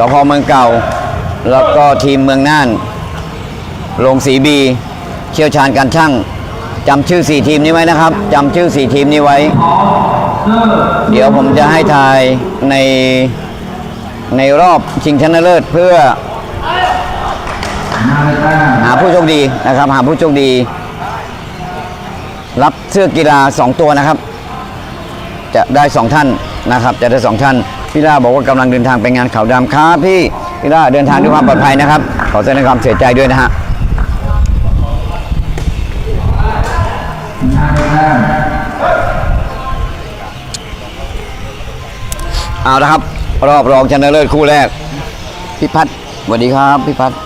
สพเมืองเก่า แล้วก็ทีมเมืองน่านโรงสีบี เชี่ยวชาญการช่างจำชื่อสี่ทีมนี้ไว้นะครับจำชื่อสี่ทีมนี้ไว้ เดี๋ยวผมจะให้ทายในในรอบชิงชนะเลิศเพื่อ หาผู้โชคดีนะครับ หาผู้โชคดี รับเสื้อกีฬา 2 ตัวนะครับ จะได้ 2 ท่านนะครับ จะได้ 2 ท่าน พี่ล่าบอกว่ากำลังเดินทางไปงานเขาดำครับพี่พี่ล่าเดินทางด้วยความปลอดภัยนะครับ ขอแสดงความเสียใจด้วยนะฮะเอาละครับ รอบรองชนะเลิศคู่แรกพี่พัฒน์สวัสดีครับพี่พัฒน์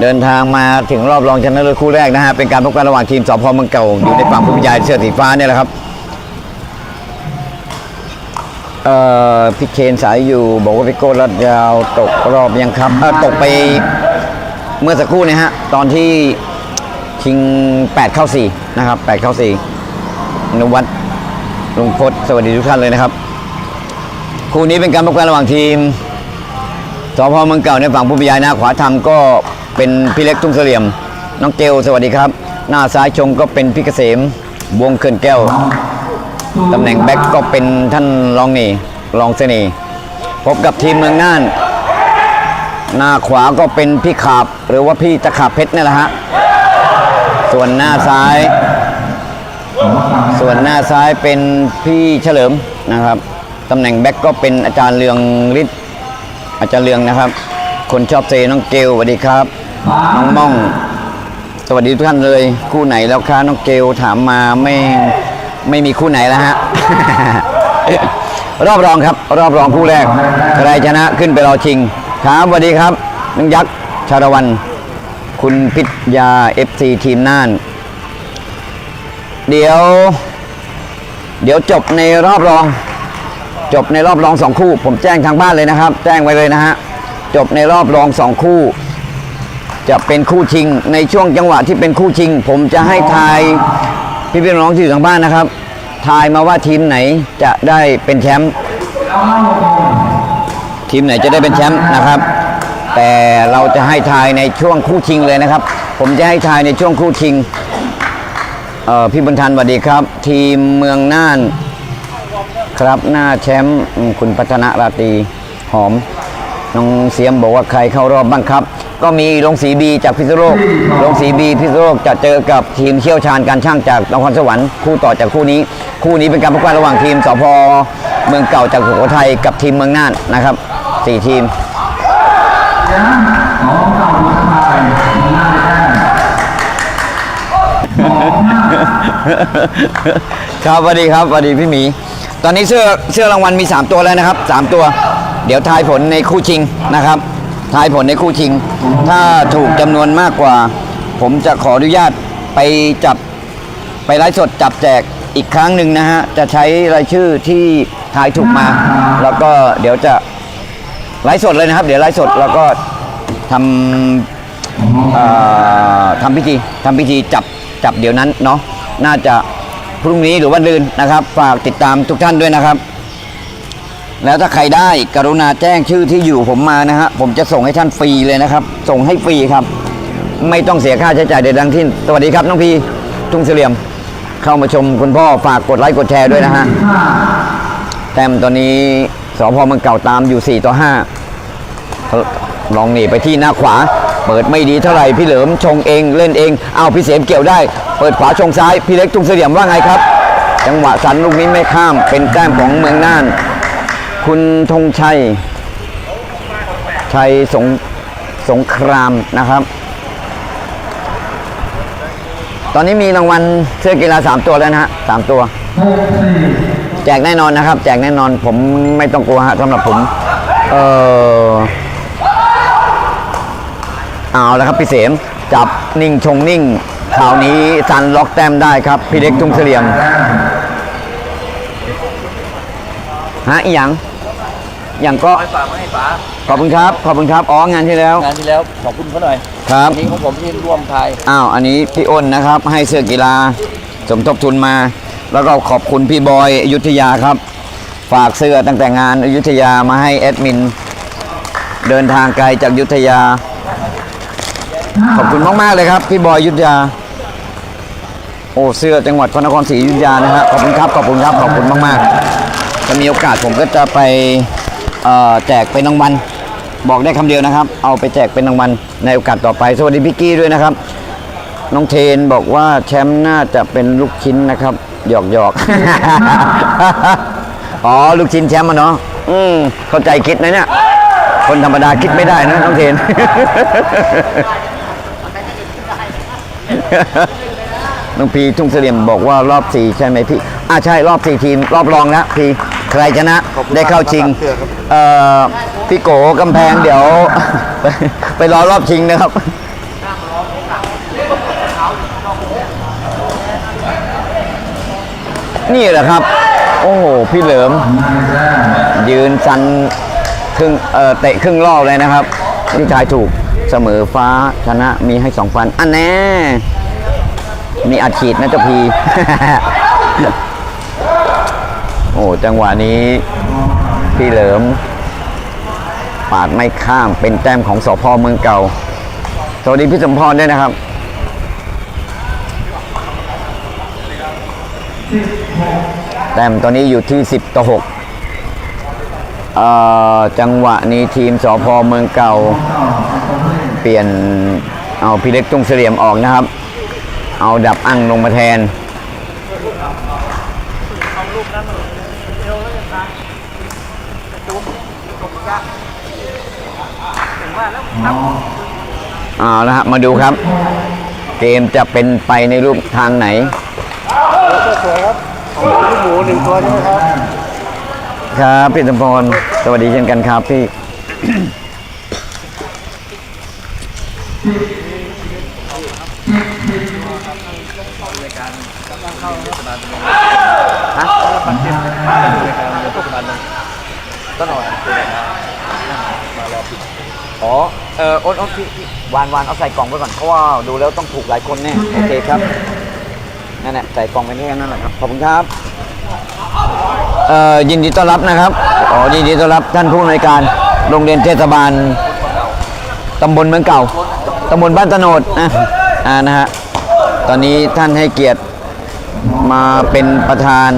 เดินทางมาถึงรอบรองชนะเลิศคู่แรกนะฮะเป็นการพบกันระหว่างทีมสพเมืองเก่าอยู่ในฝั่งผู้บรรยายเสื้อสีฟ้าเนี่ยแหละครับ เอ่อ พี่เคนสายอยู่ บอกว่าพี่โก้รัดยาวตกรอบยังครับตกไปเมื่อสักครู่เนะฮะ ตอนที่ชิง 8 เข้า 4 นะครับ 8 เข้า 4นวัดลุงพศสวัสดีทุกท่านเลยนะครับ คู่นี้เป็นการพบกันระหว่างทีมสพเมืองเก่าในฝั่งผู้บรรยายหน้าขวาทำก็เป็นพี่เล็กทุ่งเสลี่ยม น้องเกลสวัสดีครับ หน้าซ้ายชงก็เป็นพี่เกษมวงเขื่อนแก้ว ตำแหน่งแบ็กก็เป็นท่านรองนี่รองเสน่ห์พบกับทีมเมืองน่าน หน้าขวาก็เป็นพี่ขาบหรือว่าพี่ตะขาบเพชรนี่แหละฮะส่วนหน้าซ้าย ส่วนหน้าซ้ายเป็นพี่เฉลิมนะครับตำแหน่งแบ็กก็เป็นอาจารย์เลืองฤทธิ์อาจารย์เรืองนะครับ คนชอบเซน้องเกลสวัสดีครับ น้องม่อง สวัสดีทุกท่านเลย คู่ไหนแล้วคะน้องเกลถามมาไม่ ไม่มีคู่ไหนแล้วฮะ รอบรองครับ รอบรองคู่แรก ใครชนะขึ้นไปรอชิง ครับสวัสดีครับน้องยักษ์ชาละวัน คุณพิทยาเอฟซีทีมน่าน เดี๋ยว เดี๋ยวจบในรอบรอง จบในรอบรองสองคู่ ผมแจ้งทางบ้านเลยนะครับ แจ้งไว้เลยนะฮะ จบในรอบรองสองคู่ จะเป็นคู่ชิง ในช่วงจังหวะที่เป็นคู่ชิง ผมจะให้ทาย พี่พี่น้องที่อยู่ทางบ้านนะครับ ทายมาว่าทีมไหนจะได้เป็นแชมป์ทีมไหนจะได้เป็นแชมป์นะครับ แต่เราจะให้ทายในช่วงคู่ชิงเลยนะครับ ผมจะให้ทายในช่วงคู่ชิงพี่บรรทันสวัสดีครับ ทีมเมืองน่านครับหน้าแชมป์คุณพัฒนาราตีหอมน้องเสียมบอกว่าใครเข้ารอบบ้างครับ ก็มีลงสีบีจากพิษณุโลก ลงสีบีพิษณุโลกจะเจอกับทีมเชี่ยวชาญการช่างจากนครสวรรค์คู่ต่อจากคู่นี้ คู่นี้เป็นการพบกันระหว่างทีมสพเมืองเก่าจากสุโขทัยกับทีมเมืองน่านนะครับสี่ทีมครับสวัสดีครับสวัสดีพี่หมี ตอนนี้เสื้อเสื้อรางวัลมี 3 ตัวแล้วนะครับ 3 ตัว เดี๋ยวทายผลในคู่ชิงนะครับ ทายผลในคู่ชิง ถ้าถูกจำนวนมากกว่า ผมจะขออนุญาตไปจับไปไลฟ์สดจับแจกอีกครั้งหนึ่งนะฮะ จะใช้รายชื่อที่ทายถูกมา แล้วก็เดี๋ยวจะไลฟ์สดเลยนะครับ เดี๋ยวไลฟ์สดแล้วก็ทำทำพิธีทำพิธีจับจับเดี๋ยวนั้นเนาะน่าจะพรุ่งนี้หรือวันลืนนะครับ ฝากติดตามทุกท่านด้วยนะครับ แล้วถ้าใครได้กรุณาแจ้งชื่อที่อยู่ผมมานะฮะผมจะส่งให้ท่านฟรีเลยนะครับ ส่งให้ฟรีครับ ไม่ต้องเสียค่าใช้จ่ายใดดังที่สวัสดีครับน้องพีทุ่งเสลี่ยม เข้ามาชมคุณพ่อฝากกดไลค์กดแชร์ด้วยนะฮะแต้มตอนนี้สพมืองเก่าตามอยู่ 4 ต่อ 5 ลองหนีไปที่หน้าขวา เปิดไม่ดีเท่าไหร่พี่เหลิมชงเองเล่นเองเอาพี่เสมเกี่ยวได้ เปิดขวาชงซ้าย พี่เล็กทุ่งเสลี่ยมว่าไงครับ จังหวะสันลูกนี้ไม่ข้ามเป็นแต้มของเมืองน่าน คุณธงชัย ชัยสงสงครามนะครับ ตอนนี้มีรางวัลเสื้อกีฬา 3 ตัวแล้วนะฮะสามตัว แจกแน่นอนนะครับ แจกแน่นอนผมไม่ต้องกลัวฮะสำหรับผม เออเอาแล้วครับพี่เสม จับนิ่งชงนิ่งคราวนี้ซันล็อกแต้มได้ครับ พี่เล็กทุ่งเสลี่ยมฮะอีหยัง อย่างก็ฝากมาให้ป๋าขอบคุณครับ ขอบคุณครับอ๋องานที่แล้วงานที่แล้วขอบคุณเขาหน่อยครับอันนี้ของผมที่ร่วมทายอ้าวอันนี้พี่อ้นนะครับ ให้เสื้อกีฬาสมทบทุนมา แล้วก็ขอบคุณพี่บอยอยุธยาครับ ฝากเสื้อตั้งแต่งานอยุธยามาให้แอดมิน เดินทางไกลจากยุทธยา ขอบคุณมากๆเลยครับ พี่บอยยุทธยาโอ้เสื้อจังหวัดพระนครศรีอยุธยานะฮะขอบคุณครับขอบคุณครับขอบคุณมากๆถ้ามีโอกาสผมก็จะไปเอ่อ แจกเป็นรางวัลบอกได้คำเดียวนะครับ เอาไปแจกเป็นรางวัลในโอกาสต่อไป สวัสดีพี่กี้ด้วยนะครับ น้องเทนบอกว่าแชมป์น่าจะเป็นลูกชิ้นนะครับหยอกหยอกอ๋อลูกชิ้นแชมป์อะเนาะอืมเข้าใจคิดนะเนี่ยคนธรรมดาคิดไม่ได้นะน้องเทนน้องพีทุ่งเสลี่ยมบอกว่ารอบสี่ใช่ไหมพี่อ่าใช่รอบสี่ทีม รอบรองแล้วพี่ ใครชนะได้เข้าชิงเอ่อพี่โกกำแพงเดี๋ยวไปไปรอรอบชิงนะครับนี่แหละครับ โอ้โห พี่เหลิม ยืนซันครึ่งเอ่อเตะครึ่งรอบเลยนะครับที่ทายถูกเสมอฟ้าชนะมีให้สองฟัน อันแน่นี่อัดฉีดนะเจ้าพีโอ้จังหวะนี้พี่เหลิม ปาดไม่ข้ามเป็นแต้มของสพเมืองเก่า สวัสดีพี่สมพรด้วยนะครับแต้มตอนนี้อยู่ที่ 10 ต่อ6จังหวะนี้ทีมสพเมืองเก่า เปลี่ยนเอาพี่เล็กตุ้งเสลี่ยมออกนะครับ เอาดับอั้งลงมาแทน เอาละฮะมาดูครับ เกมจะเป็นไปในรูปทางไหนลูกหมูหนึ่งตัวใช่ไหมครับ ครับพี่สมพรสวัสดีเช่นกันครับพี่ฮะ ต้นหน่อยอ๋อ เออโอ๊ตโอ๊ตพี่พี่วานวานเอาใส่กล่องไว้ก่อนเพราะว่าดูแล้วต้องถูกหลายคนแน่โอเคครับนั่นแหละใส่กล่องไปแค่นั้นแหละครับขอบคุณครับเอ่อยินดีต้อนรับนะครับอ๋อยินดีต้อนรับท่านผู้อำนวยการโรงเรียนเทศบาลตำบลเมืองเก่าตำบลบ้านตะโนดอะอ่านะฮะตอนนี้ท่านให้เกียรติมาเป็นประธาน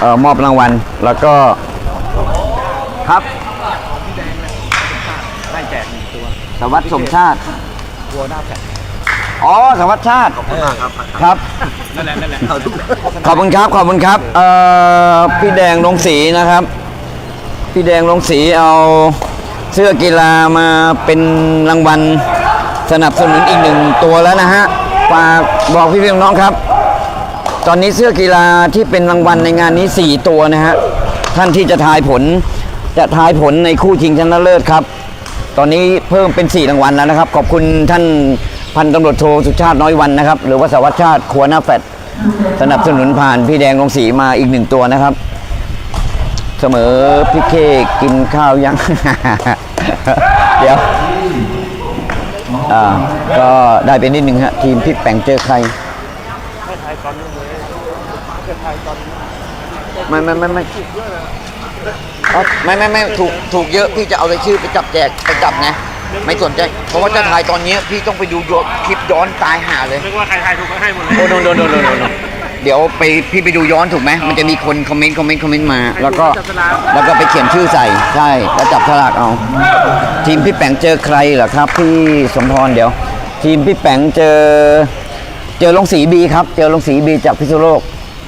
เอ่อมอบรางวัล แล้วก็ครับได้แจกหนึ่งตัวสวัสดิ์สมชาติตัวหน้าแผ่นอ๋อสวัสดิ์ชาติครับครับ นั่นแหละนั่นแหละเอาทุกขอบคุณครับ ขอบคุณครับเอ่อพี่แดงลงสีนะครับ พี่แดงลงสีเอาเสื้อกีฬามาเป็นรางวัลสนับสนุนอีกหนึ่งตัวแล้วนะฮะฝากบอกพี่พี่น้องๆครับ ตอนนี้เสื้อกีฬาที่เป็นรางวัลในงานนี้ 4 ตัวนะฮะ ท่านที่จะทายผลจะทายผลในคู่ชิงชนะเลิศครับ ตอนนี้เพิ่มเป็น 4 รางวัลแล้วนะครับ ขอบคุณท่านพันตำรวจโทสุชาติน้อยวันนะครับ หรือว่าสวัสดิ์ชาติครัวหน้าแฟดสนับสนุนผ่านพี่แดงลงสีมาอีกหนึ่งตัวนะครับ เสมอพี่เคกินข้าวยัง เดี๋ยวอ่าก็ได้ไปนิดหนึ่งฮะทีมพี่แปงเจอใคร ไม่ไม่ไม่ไม่อ๋อไม่ไม่ไม่ถูกถูกเยอะพี่จะเอารายชื่อไปจับแจกไปจับไงไม่สนใจ เพราะว่าจะถ่ายตอนนี้พี่ต้องไปดูย้อนคลิปย้อนตายหาเลยนึกว่าใครทายถูกก็ให้หมดเลยโอ้โนโนโนโนโนโนเดี๋ยวไปพี่ไปดูย้อนถูกไหมมันจะมีคนคอมเมนต์คอมเมนต์คอมเมนต์มา แล้วก็แล้วก็ไปเขียนชื่อใส่ใช่แล้วจับฉลากเอาทีมพี่แปงเจอใครเหรอครับพี่สมพรเดี๋ยว ทีมพี่แปงเจอ เจอลงสีบีครับ เจอลงสีบีจากพิษณุโลก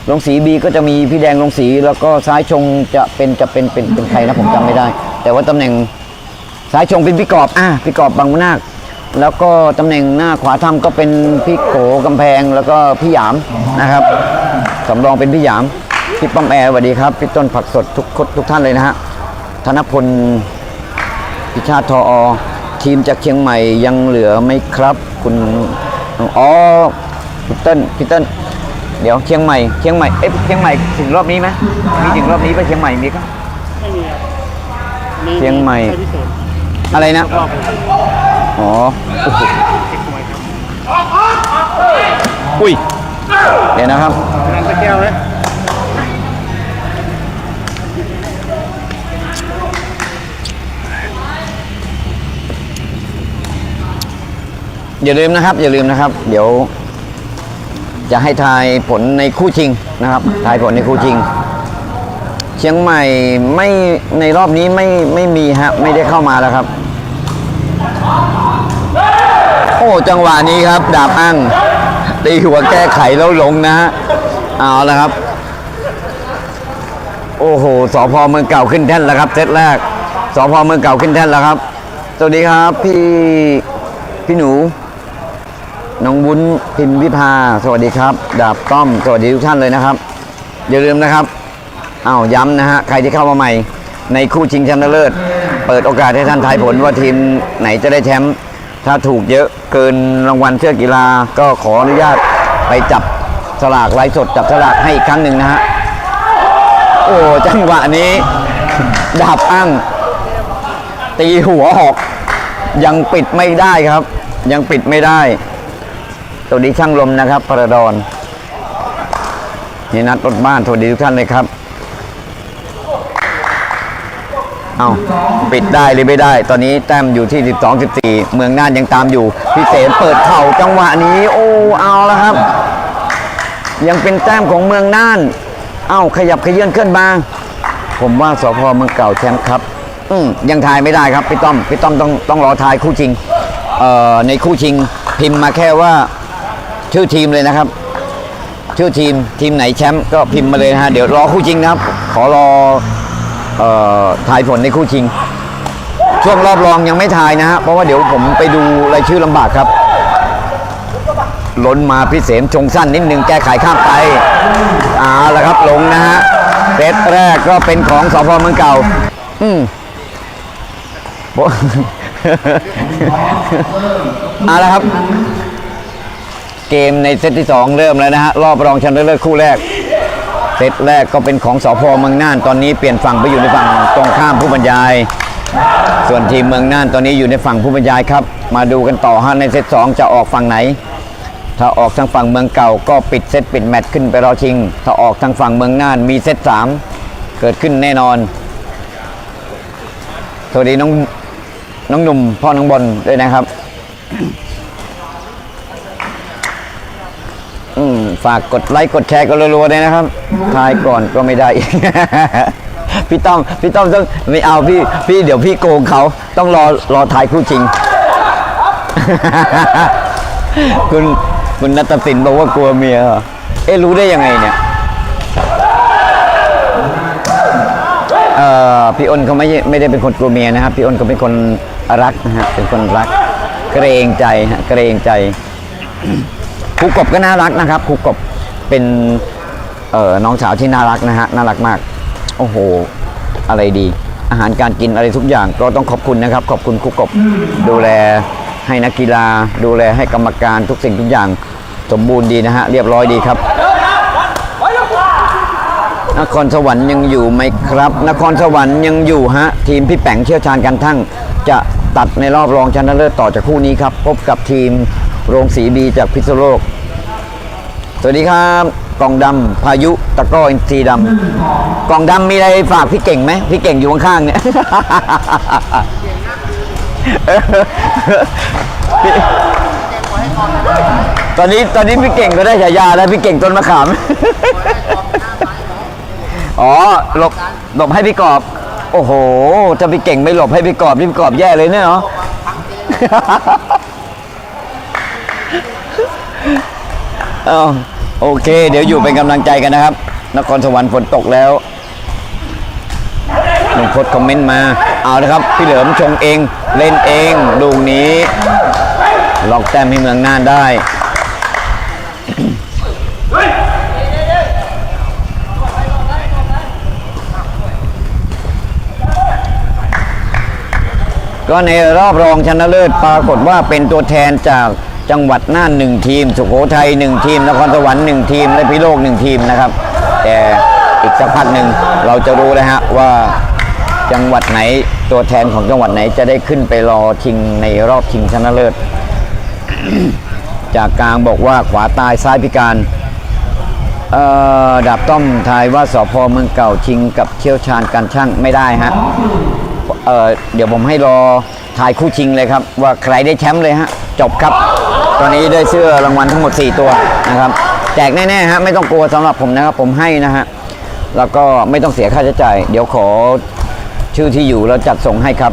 ลงสีบีก็จะมีพี่แดงลงสีแล้วก็ซ้ายชงจะเป็นจะเป็นเป็นเป็นใครนะผมจำไม่ได้ แต่ว่าตำแหน่งซ้ายชงเป็นพี่กอบอะพี่กอบบางมุนาคแล้วก็ตำแหน่งหน้าขวาทำก็เป็นพี่โขกำแพงแล้วก็พี่หยามนะครับสำรองเป็นพี่หยามพี่ป้อมแอร์สวัสดีครับพี่ต้นผักสดทุกคนทุกท่านเลยนะฮะธนพลพิชาติทออทีมจากเชียงใหม่ยังเหลือไหมครับ คุณอ๋อพี่เติ้ลพี่เติ้ล เดี๋ยวเชียงใหม่เชียงใหม่เอ๊ะเชียงใหม่ถึงรอบนี้ไหมมีถึงรอบนี้ไปะเชียงใหม่มีก็ ไม่มีบเชียงใหม่พิเศษอะไรนะอบๆเลยอ๋เหรออุ้ย เดี๋ยวนะครับอย่าลืมนะครับ อย่าลืมนะครับ เดี๋ยว จะให้ทายผลในคู่ชิงนะครับ ทายผลในคู่ชิง เชียงใหม่ไม่ในรอบนี้ไม่ไม่มีฮะไม่ได้เข้ามาแล้วครับ โอ้จังหวะนี้ครับ ดาบอั้งตีหัวแก้ไขแล้วลงนะฮะเอาละครับ โอ้โหสพเมืองเก่าขึ้นแท่นแล้วครับเซตแรกสพเมืองเก่าขึ้นแท่นแล้วครับสวัสดีครับ พี่พี่หนู น้องวุ้นพิมพ์วิภาสวัสดีครับดาบต้อมสวัสดีทุกท่านเลยนะครับ อย่าลืมนะครับอ้าวย้ำนะฮะใครที่เข้ามาใหม่ ในคู่ชิงชนะเลิศ เปิดโอกาสให้ท่านทายผลว่าทีมไหนจะได้แชมป์ถ้าถูกเยอะเกินรางวัลเชือกกีฬาก็ขออนุญาตไปจับสลากไลฟ์สดจับสลากให้อีกครั้งหนึ่งนะฮะโอ้จังหวะนี้ ดาบอั้งตีหัวหอก ยังปิดไม่ได้ครับ ยังปิดไม่ได้ สวัสดีช่างลมนะครับพระดอนนี่นัดรถบ้านสวัสดีทุกท่านเลยครับ เอาปิดได้หรือไม่ได้ ตอนนี้แต้มอยู่ที่ 12 14 เมืองน่านยังตามอยู่พี่เสนเปิดเข่าจังหวะนี้ โอ้เอาแล้วครับ ยังเป็นแต้มของเมืองน่าน เอ้าขยับขยื่นขึ้นมาผมว่าสพเมืองเก่าแชมป์ครับอืมยังทายไม่ได้ครับพี่ต้อมพี่ต้อมต้องต้องรอทายคู่ชิงเอ่อในคู่ชิงพิมพ์มาแค่ว่า ชื่อทีมเลยนะครับ ชื่อทีมทีมไหนแชมป์ก็พิมพ์มาเลยนะฮะเดี๋ยวรอคู่ชิงนะครับ ขอรอเอ่อทายผลในคู่ชิง ช่วงรอบรองยังไม่ทายนะฮะเพราะว่าเดี๋ยวผมไปดูรายชื่อลำบากครับล้นมาพิเศษชงสั้นนิดนึงแก้ไขข้ามไปเอาละครับลงนะฮะเซตแรกก็เป็นของสพเมืองเก่า อืมบ๊ะเอาละครับ เกมในเซตที่ 2 เริ่มแล้วนะฮะ รอบรองชนะเลิศคู่แรก เซตแรกก็เป็นของสพเมืองน่านตอนนี้เปลี่ยนฝั่งไปอยู่ในฝั่งตรงข้ามผู้บรรยาย ส่วนทีมเมืองน่านตอนนี้อยู่ในฝั่งผู้บรรยายครับ มาดูกันต่อฮะในเซต2จะออกฝั่งไหน ถ้าออกทางฝั่งเมืองเก่าก็ปิดเซตปิดแมตช์ขึ้นไปรอชิง ถ้าออกทางฝั่งเมืองน่านมีเซต3เกิดขึ้นแน่นอน สวัสดีน้องน้องหนุ่มพ่อน้องบอลด้วยนะครับ อืมฝากกดไลค์กดแชร์กันรัวๆเลยนะครับทายก่อนก็ไม่ได้พี่ต้อมพี่ต้อมต้องไม่เอาพี่ พี่เดี๋ยวพี่โกงเขาต้องรอรอทายคู่จริง คุณคุณนัตสินบอกว่ากลัวเมียเหรอเอ๊ะรู้ได้ยังไงเนี่ยเอ่อพี่อ้นเขาไม่ไม่ได้เป็นคนกลัวเมียนะครับ พี่อ้นเขาเป็นคนรักนะฮะเป็นคนรัก เกรงใจฮะเกรงใจ ครูกบก็น่ารักนะครับครูกบเป็นเอ่อน้องสาวที่น่ารักนะฮะน่ารักมาก โอ้โห อะไรดี อาหารการกินอะไรทุกอย่างก็ต้องขอบคุณนะครับ ขอบคุณครูกบดูแลให้นักกีฬา ดูแลให้กรรมการทุกสิ่งทุกอย่างสมบูรณ์ดีนะฮะเรียบร้อยดีครับ นครสวรรค์ยังอยู่ไหมครับ นครสวรรค์ยังอยู่ฮะทีมพี่แป๋งเชี่ยวชาญการทั้ง จะตัดในรอบรองชนะเลิศต่อจากคู่นี้ครับ พบกับทีม โรงสีบีจากพิษณุโลก สวัสดีครับกล่องดำพายุตะกร้ออินทรีดำกล่องดำมีอะไรฝากพี่เก่งไหมพี่เก่งอยู่ข้างๆเนี่ยตอนนี้ตอนนี้พี่เก่งก็ได้ฉายาแล้วพี่เก่งต้นมะขามอ๋อหลบหลบให้พี่กอบ โอ้โหถ้าพี่เก่งไม่หลบให้พี่กอบนี่พี่กอบแย่เลยเนี่ยเนาะ อาโอเค เดี๋ยวอยู่เป็นกำลังใจกันนะครับ นครสวรรค์ฝนตกแล้วหนุ่มพดคอมเมนต์มา เอาละครับ พี่เหลิมชงเองเล่นเองลูกนี้ล็อกแต้มให้เมืองน่านได้ก็ในรอบรองชนะเลิศปรากฏว่าเป็นตัวแทนจาก จังหวัดน่านหนึ่งทีม สุโขทัยหนึ่งทีม นครสวรรค์หนึ่งทีมและพิโลกหนึ่งทีมนะครับ แต่อีกสักพักหนึ่งเราจะรู้แล้วฮะว่าจังหวัดไหนตัวแทนของจังหวัดไหนจะได้ขึ้นไปรอชิงในรอบชิงชนะเลิศ จากกลางบอกว่าขวาตายซ้ายพิการดาบต้อมทายว่าสพเมืองเก่าชิงกับเชี่ยวชาญการช่างไม่ได้ฮะเเดี๋ยวผมให้รอถ่ายคู่ชิงเลยครับ ว่าใครได้แชมป์เลยฮะ จบครับ ตอนนี้ได้เสื้อรางวัลทั้งหมด 4 ตัวนะครับแจกแน่ๆฮะไม่ต้องกลัวสำหรับผมนะครับ ผมให้นะฮะแล้วก็ไม่ต้องเสียค่าใช้จ่าย เดี๋ยวขอชื่อที่อยู่แล้วจัดส่งให้ครับ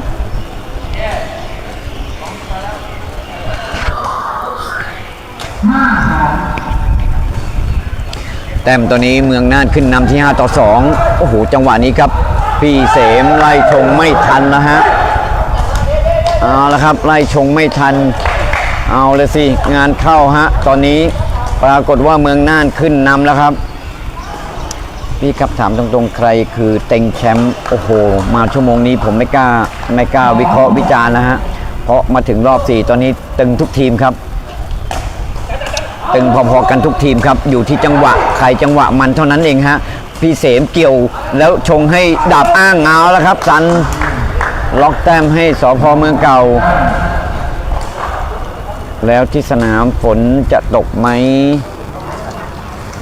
แต้มตัวนี้เมืองน่านขึ้นนำที่ 5 ต่อ 2 โอ้โห จังหวะนี้ครับ พี่เสมไล่ชงไม่ทันนะฮะเอาละครับ ไล่ชงไม่ทัน เอาเลยสิ งานเข้าฮะ ตอนนี้ปรากฏว่าเมืองน่านขึ้นนำแล้วครับ พี่ครับถามตรงๆ ใครคือเต็งแชมป์โอ้โห มาชั่วโมงนี้ผมไม่กล้าไม่กล้าวิเคราะห์วิจารณ์นะฮะ เพราะมาถึงรอบ 4 ตอนนี้ตึงทุกทีมครับ ตึงพอๆกันทุกทีมครับ อยู่ที่จังหวะใครจังหวะมันเท่านั้นเองฮะ พี่เสมเกี่ยวแล้วชงให้ดาบอ้างเงาแล้วครับสันล็อกแต้มให้สพเมืองเก่า แล้วที่สนามฝนจะตกไหม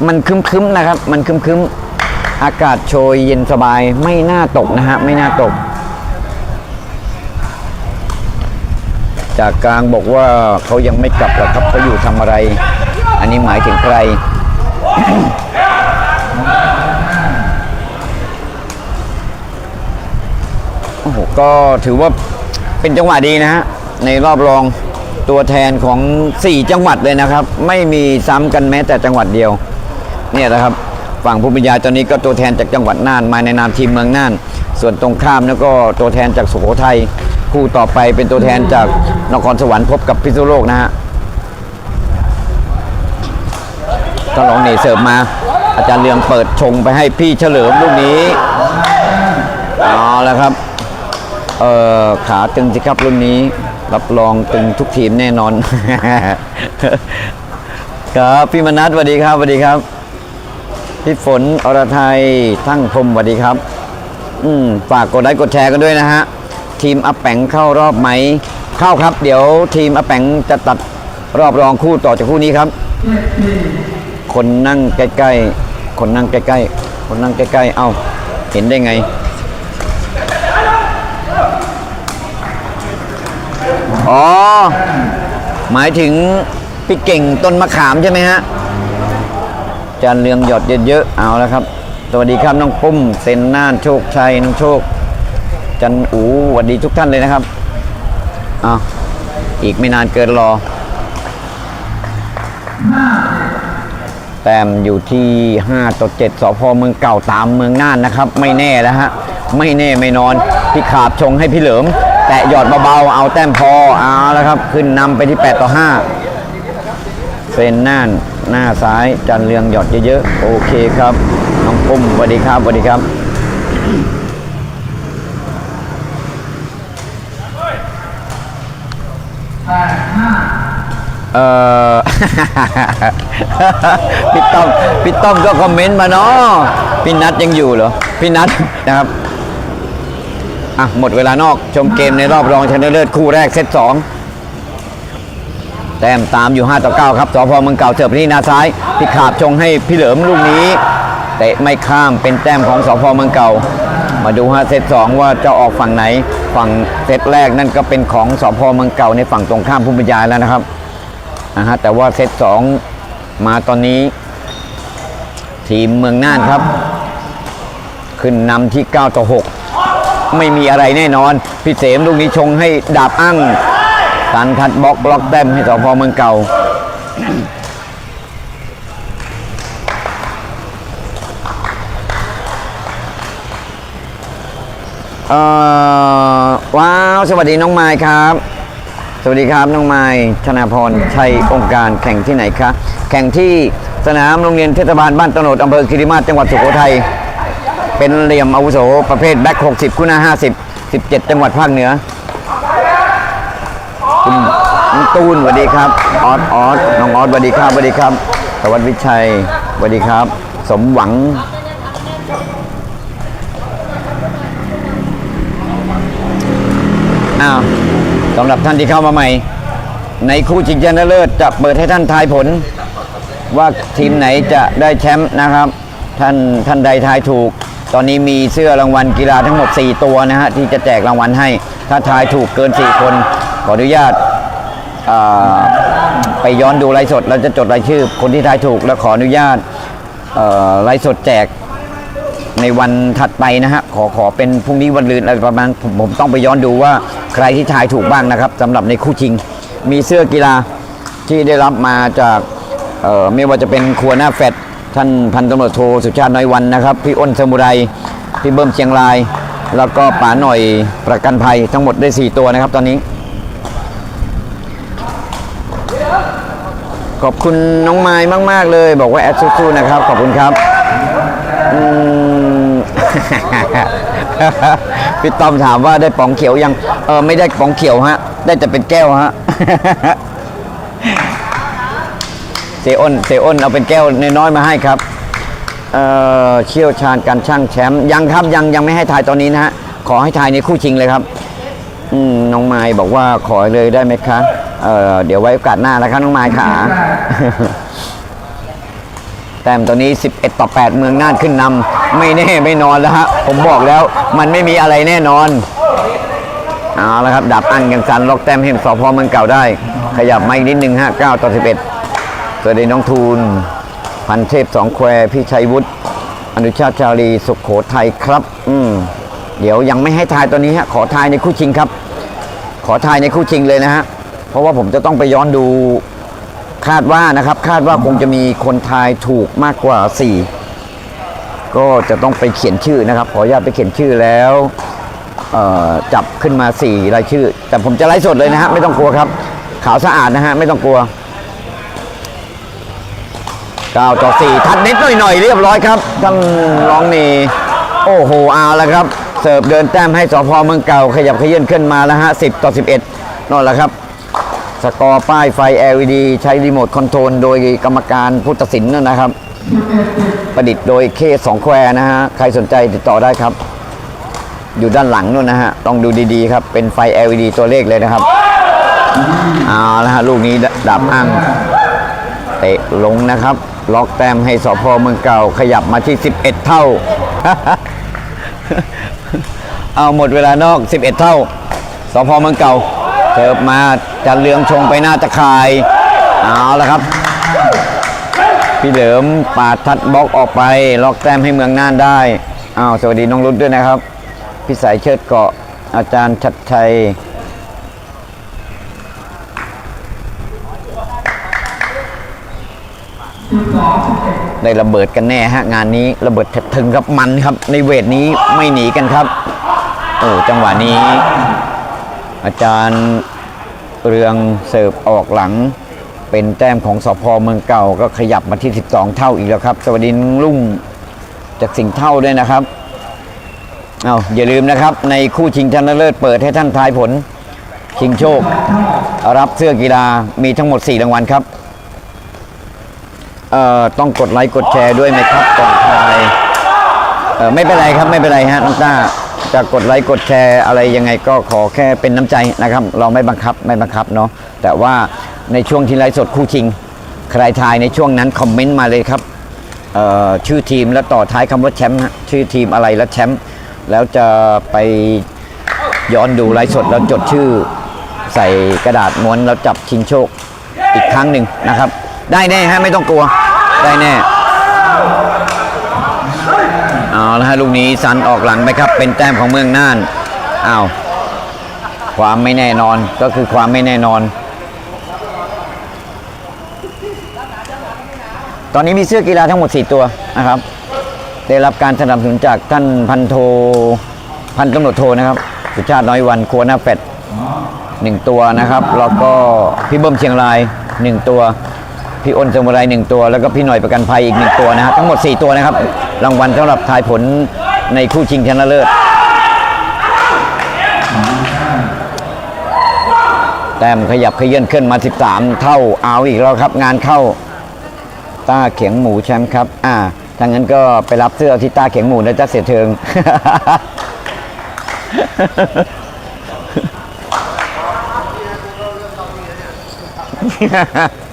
มันคึ้มๆนะครับ มันคึ้มๆ อากาศโชยเย็นสบายไม่น่าตกนะฮะ ไม่น่าตก จากกลางบอกว่าเขายังไม่กลับหรอกครับเขาอยู่ทำอะไร อันนี้หมายถึงใครโอ้โหก็ถือว่าเป็นจังหวะดีนะฮะ ในรอบรอง ตัวแทนของ 4 จังหวัดเลยนะครับ ไม่มีซ้ำกันแม้แต่จังหวัดเดียว เนี่ยนะครับฝั่งผู้บรรยายตอนนี้ก็ตัวแทนจากจังหวัดน่านมาในนามทีมเมืองน่าน ส่วนตรงข้ามแล้วก็ตัวแทนจากสุโขทัยคู่ต่อไปเป็นตัวแทนจากนครสวรรค์พบกับพิษณุโลกนะฮะก็ลองหนีเสิร์ฟมา อาจารย์เรืองเปิดชงไปให้พี่เฉลิมลูกนี้เอาแล้วครับ เออขาตึงสิครับรุ่นนี้ รับรองตึงทุกทีมแน่นอน ครับพี่มนัสสวัสดีครับสวัสดีครับ พี่ฝนอรไทยทั้งพรมสวัสดีครับ อืมฝากกดไลค์กดแชร์กันด้วยนะฮะ ทีมอาแปงเข้ารอบไหม เข้าครับ เดี๋ยวทีมอาแปงจะตัดรอบรองคู่ต่อจากคู่นี้ครับ คนนั่งใกล้ๆ คนนั่งใกล้ๆ คนนั่งใกล้ๆ เอ้า เห็นได้ไง อ๋อ หมายถึงพี่เก่งต้นมะขามใช่ไหมฮะจานเรืองหยอดเยอะๆเอาแล้วครับ สวัสดีครับน้องปุ้มเซนน่านโชคชัยน้องโชค จันอูสวัสดีทุกท่านเลยนะครับเอาอีกไม่นานเกินรอ แต้มอยู่ที่ 5 ต่อ 7สพเมืองเก่าตามเมืองน่านนะครับ ไม่แน่แล้วฮะ ไม่แน่ไม่นอน พี่ขาบชงให้พี่เหลิม แตะหยอดเบาๆ เอาแต้มพอ เอาแล้วครับ ขึ้นนำไปที่ 8 ต่อ 5 เซนน่านหน้าซ้ายจันเรืองหยอดเยอะๆ โอเคครับ น้องปุ้มสวัสดีครับสวัสดีครับ เออพี่ต้อมพี่ต้อมก็คอมเมนต์มาเนาะพี่นัทยังอยู่เหรอ พี่นัทนะครับ อะหมดเวลานอกชมเกมในรอบรองชนะเลิศคู่แรกเซตสองแต้มตามอยู่ 5 ต่อ 9 ครับสพเมืองเก่าเสิร์ฟนี่นาซ้ายพี่ขาบชงให้พี่เหลิมลูกนี้เตะไม่ข้ามเป็นแต้มของสพเมืองเก่า มาดูฮะเซตสองว่าจะออกฝั่งไหน ฝั่งเซตแรกนั่นก็เป็นของสพเมืองเก่าในฝั่งตรงข้ามผู้บรรยายแล้วนะครับนะฮะแต่ว่าเซตสองมาตอนนี้ ทีมเมืองน่านครับ ขึ้นนำที่ 9 ต่อ 6 ไม่มีอะไรแน่นอน พี่เสมลูกนี้ชงให้ดาบอั้งตันคัดบล็อกล็อกแต้มให้สพเมืองเก่าเอ่อว้าว สวัสดีน้องไม้ครับ สวัสดีครับน้องไม้ธนาพรชัยองค์การแข่งที่ไหนคะ แข่งที่สนามโรงเรียนเทศบาลบ้านตโนดอำเภอคิริมาศจังหวัดสุโขทัย เป็นเหลี่ยมอาวุโสประเภทแบ็ค60คุณา50 17 จังหวัดภาคเหนือ คุณตูนสวัสดีครับ ออสออสน้องออสสวัสดีครับสวัสดีครับ สวัสดีวิชัยสวัสดีครับ สมหวังอ้าวสำหรับท่านที่เข้ามาใหม่ ในคู่ชิงชนะเลิศจะเปิดให้ท่านทายผล ว่าทีมไหนจะได้แชมป์นะครับ ท่านท่านใดทายถูก ตอนนี้มีเสื้อรางวัลกีฬาทั้งหมด 4 ตัวนะฮะที่จะแจกรางวัลให้ ถ้าทายถูกเกิน 4 คน ขออนุญาตาไปย้อนดูไลฟ์สดเราจะจดรายชื่อ คนที่ทายถูก แล้วขออนุญาตเอ่อไลฟ์สดแจกในวันถัดไปนะฮะขอขอเป็นพรุ่งนี้วันลืนอะไรประมาณผมผมต้องไปย้อนดูว่าใครที่ทายถูกบ้างนะครับสำหรับในคู่ชิง มีเสื้อกีฬาที่ได้รับมาจากไม่ว่าจะเป็นครัวหน้าแฟด ท่านพันตำรวจโทสุชาติน้อยวันนะครับ พี่อ้นสมุไรพี่เบิ้มเชียงราย แล้วก็ป๋าหน่อยประกันภัยทั้งหมดได้ 4 ตัวนะครับตอนนี้ ขอบคุณน้องไม้มาก ๆ เลย บอกว่าแอดสู้ๆนะครับ ขอบคุณครับพี่ต้อมถามว่าได้ป๋องเขียวยังเออไม่ได้ป๋องเขียวฮะ ได้แต่เป็นแก้วฮะ เซอ้นเซอ้นเอาเป็นแก้วน้อยๆมาให้ครับเอ่อเชี่ยวชาญการช่างแชมป์ยังครับยังยังไม่ให้ทายตอนนี้นะฮะขอให้ทายในคู่ชิงเลยครับอืมน้องไม้บอกว่าขอเลยได้ไหมคะเอ่อเดี๋ยวไว้โอกาสหน้าแล้วครับน้องไม้ขาแต้มตอนนี้ 11 ต่อ 8 เมืองน่านขึ้นนำไม่แน่ไม่นอนแล้วฮะผมบอกแล้วมันไม่มีอะไรแน่นอนเอาละครับดับอันกันสันล็อกแต้มให้สพเมืองเก่าได้ ขยับมาอีกนิดนึงฮะ9ต่อ 11 สวัสดีน้องทูล พันเทพสองแควพี่ชัยวุฒิอนุชาติชาลีสุขโขทัยครับ อืมเดี๋ยวยังไม่ให้ทายตอนนี้ฮะขอทายในคู่ชิงครับ ขอทายในคู่ชิงเลยนะฮะเพราะว่าผมจะต้องไปย้อนดูคาดว่านะครับ คาดว่าคงจะมีคนทายถูกมากกว่า 4 ก็จะต้องไปเขียนชื่อนะครับ ขออนุญาตไปเขียนชื่อแล้วจับขึ้นมา 4 รายชื่อ แต่ผมจะไลฟ์สดเลยนะฮะไม่ต้องกลัวครับ ขาวสะอาดนะฮะไม่ต้องกลัว 9ต่อ4ทัดนิดหน่อยๆ เรียบร้อยครับท่านร้องนี่โอ้โหเอาแล้วครับ เสิร์ฟเดินแต้มให้สพเมืองเก่าขยับขยื่นขึ้นมาแล้วฮะ10 ต่อ 11นั่นแหละครับ สกอร์ป้ายไฟ LED ใช้รีโมทคอนโทรลโดยกรรมการผู้ตัดสินนั่นนะครับ ประดิษฐ์โดยเคสองแควนะฮะ ใครสนใจติดต่อได้ครับ อยู่ด้านหลังนู่นนะฮะต้องดูดีๆครับเป็นไฟ LED ตัวเลขเลยนะครับเอาละฮะลูกนี้ดับอ้างเตะลงนะครับ ล็อกแต้มให้สพเมืองเก่าขยับมาที่ 11 เท่า เอาหมดเวลานอก 11 เท่าสพเมืองเก่าเสิร์ฟมาจันเรืองชงไปหน้าตะข่าย เอาละครับ พี่เหลิมปาดทัดบล็อกออกไป ล็อกแต้มให้เมืองน่านได้อ้าวสวัสดีน้องรุดด้วยนะครับ พี่สายเชิดเกาะอาจารย์ชัดชัย ได้ระเบิดกันแน่ฮะงานนี้ระเบิดถึงกับมันครับ ในเวทนี้ไม่หนีกันครับโอ้จังหวะนี้ อาจารย์เรืองเสิร์ฟออกหลัง เป็นแต้มของสพเมืองเก่าก็ขยับมาที่ 12 เท่าอีกแล้วครับ สวัสดีลุงจากสิงเท่าด้วยนะครับเอาอย่าลืมนะครับ ในคู่ชิงชนะเลิศเปิดให้ท่านทายผล ชิงโชค รับเสื้อกีฬามีทั้งหมด 4 รางวัลครับ เอ่อต้องกดไลค์กดแชร์ด้วยไหมครับก่อนทายเออไม่เป็นไรครับไม่เป็นไรฮะน้องต้าจะกดไลค์กดแชร์อะไรยังไงก็ขอแค่เป็นน้ำใจนะครับ เราไม่บังคับไม่บังคับเนาะแต่ว่าในช่วงที่ไลฟ์สดคู่ชิง ใครทายในช่วงนั้นคอมเมนต์มาเลยครับเอ่อชื่อทีมแล้วต่อท้ายคำว่าแชมป์ฮะชื่อทีมอะไรแล้วแชมป์แล้วจะไปย้อนดูไลฟ์สดแล้วจดชื่อ ใส่กระดาษม้วนแล้วจับชิงโชคอีกครั้งหนึ่งนะครับ ได้แน่ฮะไม่ต้องกลัว ได้แน่ เอาละฮะลูกนี้สันออกหลังไปครับ เป็นแต้มของเมืองน่านอ้าวความไม่แน่นอนก็คือความไม่แน่นอน ตอนนี้มีเสื้อกีฬาทั้งหมด 4 ตัวนะครับ ได้รับการสนับสนุนจากท่านพันโทพันตำรวจโทนะครับ สุชาติน้อยวันครัวหน้าเป็ดหนึ่งตัวนะครับ แล้วก็พี่เบิ้มเชียงรายหนึ่งตัว พี่อ้นสมุไรหนึ่งตัว แล้วก็พี่หน่อยประกันภัยอีกหนึ่งตัวนะฮะทั้งหมด 4 ตัวนะครับ รางวัลสำหรับทายผลในคู่ชิงชนะเลิศ แต้มขยับขยื่นขึ้นมา 13 เท่าเอาอีกแล้วครับ งานเข้าต้าเขียงหมูแชมป์ครับอ่าถ้างั้นก็ไปรับเสื้อที่ต้าเขียงหมูนะจ๊ะเสียเทิงอ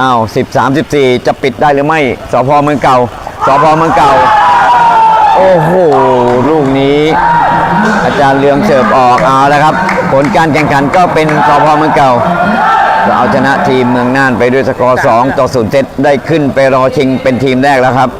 อ้าว13 14จะปิดได้หรือไม่สพเมืองเก่าสพเมืองเก่า โอ้โหลูกนี้ อาจารย์เลืองเสิร์ฟออกเอาแล้วครับ ผลการแข่งขันก็เป็นสพเมืองเก่าเอาชนะทีมเมืองน่านไปด้วยสกอร์2ต่อ0เซตได้ขึ้นไปรอชิงเป็นทีมแรกแล้วครับ